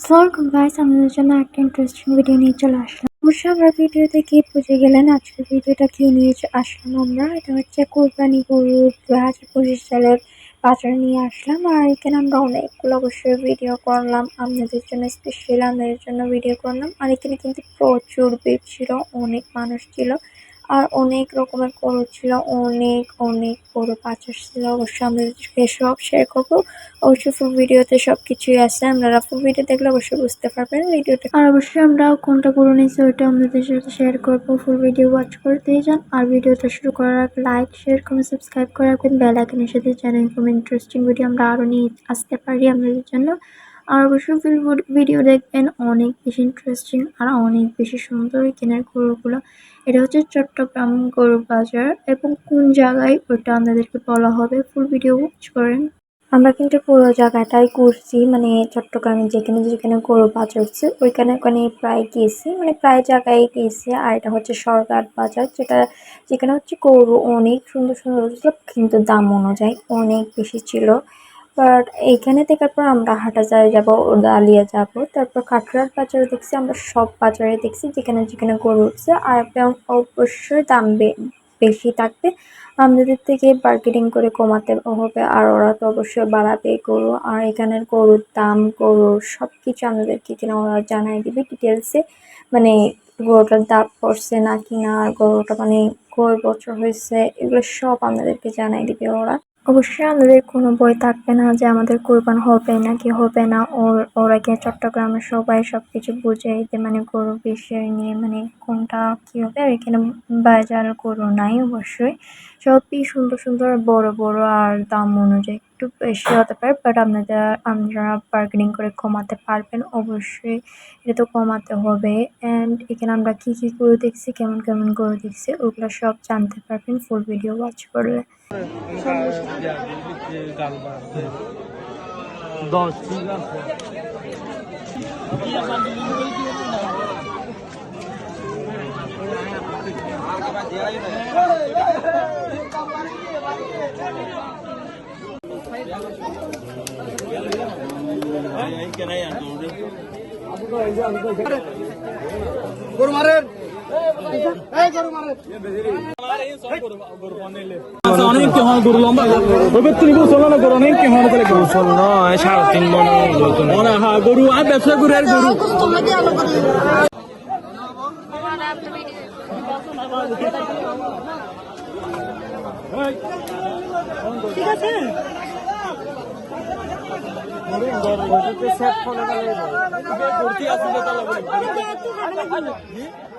Welcome guys আমাদের জন্য একটা ইন্টারেস্টিং ভিডিও নিয়ে চলে আসলাম অবশ্যই আমরা ভিডিওতে কি বুঝে গেলেন আজকের ভিডিওটা কি নিয়ে আসলাম আমরা এটা হচ্ছে কোরবানি গরু দু হাজার পঁচিশ সালের বাজার নিয়ে আসলাম আর এখানে আমরা অনেকগুলো অবশ্যই ভিডিও করলাম। আপনাদের জন্য স্পেশাল আপনাদের জন্য ভিডিও করলাম। আর এখানে কিন্তু প্রচুর ভিড় ছিল, অনেক মানুষ ছিল। আর অনেক রকমের গরু ছিল, অনেক অনেক বড় বাজার ছিল। অবশ্যই আমাদেরকে সব শেয়ার করব। অবশ্যই ফুল ভিডিওতে সব কিছুই আছে। আপনারা ফুল ভিডিও দেখলে অবশ্যই বুঝতে পারবেন ভিডিওটা। আর অবশ্যই আমরা কোনটা করে নিয়েছি ওইটা আপনাদের সাথে শেয়ার করব। ফুল ভিডিও ওয়াচ করে দিয়ে যান। আর ভিডিওটা শুরু করার আগে লাইক শেয়ার কমেন্ট সাবস্ক্রাইব করে রাখবেন। বেল আইকনের সাথে জানেন খুব ইন্টারেস্টিং ভিডিও আমরা আরও নিয়ে আসতে পারি আপনাদের জন্য। আর অবশ্যই ভিডিও দেখবেন অনেক বেশি ইন্টারেস্টিং আর অনেক বেশি সুন্দর কেনার গরুগুলো। এটা হচ্ছে চট্টগ্রাম গরু বাজার এবং কোন জায়গায় ওটা আপনাদেরকে বলা হবে ফুল ভিডিও ওয়াচ করেন। আমরা কিন্তু পুরো জায়গাটাই ঘুরছি মানে চট্টগ্রামে যেখানে যেখানে গরু বাজার হচ্ছে, ওইখানে ওখানে প্রায় গেছি মানে প্রায় জায়গায় গেছি। আর এটা হচ্ছে সরকার বাজার, যেটা যেখানে হচ্ছে গরু অনেক সুন্দর সুন্দর, কিন্তু দাম অনুযায়ী অনেক বেশি ছিল। বাট এইখানে দেখার পর আমরা হাটা যায় যাব, ডালিয়া যাব। তারপর কাঠড়ার বাজারে দেখছি, আমরা সব বাজারে দেখছি, যেখানে যেখানে গরু উঠছে। আর অবশ্যই দাম বেশি থাকবে। আমাদের থেকে বার্গেনিং করে কমাতে হবে, আর ওরা তো অবশ্যই বাড়াবে গরু। আর এখানের গরুর দাম গরু সব কিছু আমাদেরকে কিনা ওরা জানাই দিবে ডিটেলসে মানে গরুটার দাম পড়ছে না কিনা, আর গরুটা মানে কয় বছর হয়েছে, এগুলো সব আমাদেরকে জানাই দিবে ওরা। অবশ্যই আমাদের কোনো বই থাকবে না যে আমাদের কোরবান হবে না কি হবে না। ওর, ওরা গিয়ে চট্টগ্রামের সবাই সব কিছু বুঝে যে মানে গরু বিষয় নিয়ে মানে কোনটা কী হবে আর এখানে বাজার গরু নাই অবশ্যই। সবই সুন্দর সুন্দর, বড় বড় আর দাম অনুযায়ী একটু বেশি হতে পারে বাট আপনাদের, আপনারা বার্গেনিং করে কমাতে পারবেন অবশ্যই। এটা তো কমাতে হবে। অ্যান্ড এখানে আমরা কী কী গরু দেখছি, কেমন কেমন গরু দেখছি, ওগুলো সব জানতে পারবেন ফুল ভিডিও ওয়াচ করলে। দশ ঠিক আছে গরু মারেন গরু ওই তুমি বলছো না গরু অনেক কেমন করে গরু চল না সাড়ে তিন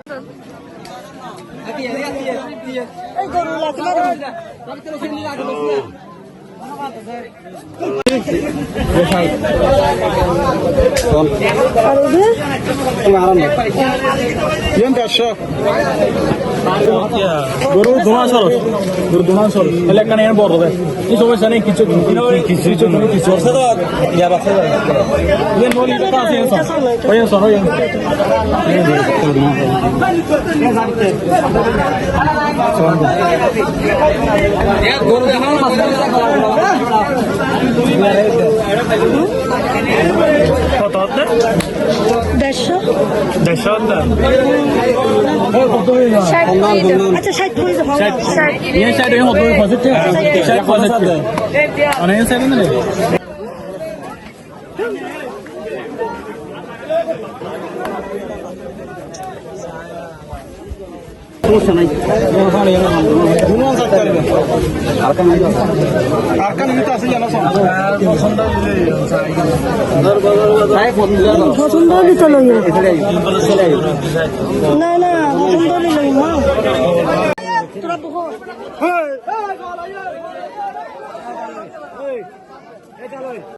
মন মনে হ্যাঁ গরু আর ব্যবসা করে আর গরু ধোঁয়া সরস গরু ধোঁয়া সরস তাহলে একখানে এর বড় হবে এই সমস্যা নেই কিছু কিছু কত হচ্ছে দেড়শো দেড়শো হচ্ছে আচ্ছা ষাট করে দেবো ইয়ে হয়ে পঁচিশ সাইড পঁচিশ অনেক সাইড সমস্যা নাই পছন্দ হলে লই না না পছন্দ হলে লই মা তোরা ভাই এই ব্যাপারটা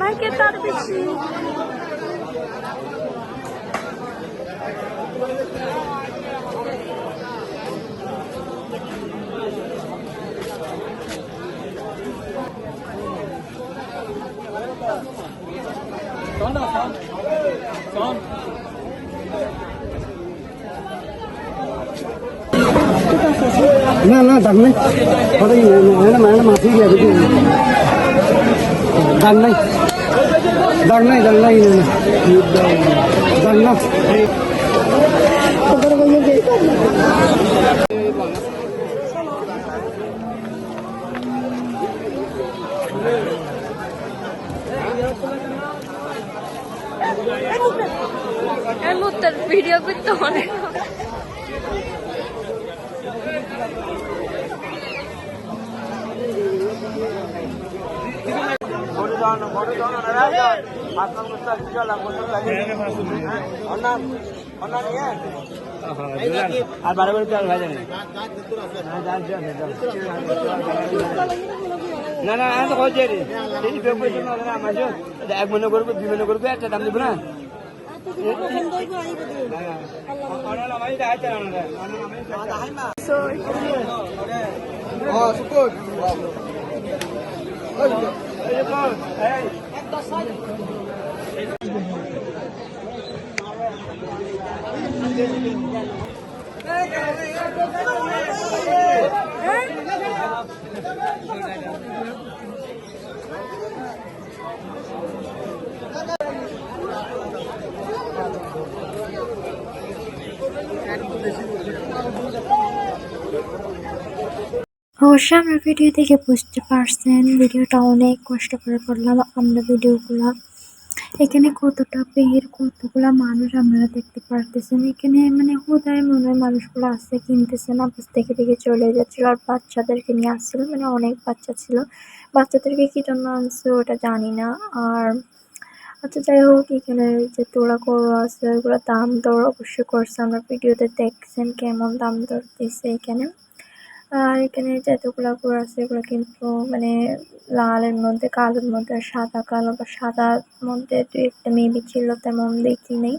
মাইকে তার বেশি না না দাগ নাই ম্যাডাম ম্যাডাম মাফি গিয়ে দেখি দাগ নাই দাগ নাই দাগ নাই দাগ না এই মুহূর্তে ভিডিও করতে অনেক আর বারে বারে চাল ভাই না না আমি তো কইছি রে। এই পেপার জন্য না আমার এক মনে করব দুই মনে করব একটা দাম দেবো না। Hey! Hey dostlar. Hey. অবশ্যই আমরা ভিডিও দেখে বুঝতে পারছেন ভিডিওটা অনেক কষ্ট করে করলাম আমরা ভিডিওগুলো। এখানে কতটা ভিড় কতগুলা মানুষ আপনারা দেখতে পারতেছেন। এখানে মানে হোদায় মনে হয় মানুষগুলো আসছে কিনতেছে না বাস থেকে দেখে চলে যাচ্ছিল আর বাচ্চাদেরকে নিয়ে আসছিল মানে অনেক বাচ্চা ছিল। বাচ্চাদেরকে কি জন্য আনছে ওটা জানি না। আর আচ্ছা যাই হোক, এখানে যে তোলা গরু আছে ওগুলো দাম দর অবশ্যই করছে। আমরা ভিডিওতে দেখছেন কেমন দাম দর দিচ্ছে এখানে। আর এখানে যতগুলো গরু আছে, এগুলো কিন্তু মানে লালের মধ্যে, কালোর মধ্যে আর সাদা কালো বা সাদার মধ্যে দুই একটা মেবি ছিল, তেমন দেখি নেই।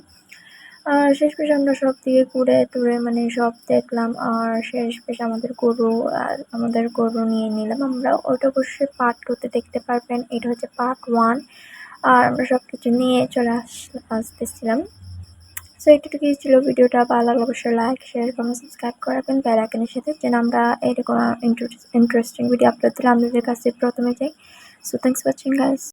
আর শেষ পেশ আমরা সব দিকে ঘুরে টুরে মানে সব দেখলাম, আর শেষ পেশ আমাদের গরু আর আমাদের গরু নিয়ে নিলাম। আমরা ওটা অবশ্যই পার্ট টুতে দেখতে পারবেন, এটা হচ্ছে পার্ট ওয়ান আর আমরা সব কিছু নিয়ে চলে আস, আসতেছিলাম। সো এটুটুকুই ছিল ভিডিওটা। ভালো লাগলে অবশ্যই লাইক শেয়ার কমেন্ট সাবস্ক্রাইব করাবেন বেল সাথে যেন আমরা এরকম ইন্টারেস্টিং ভিডিও আপলোড দিলে আমাদের কাছে প্রথমে যাই। So thanks watching guys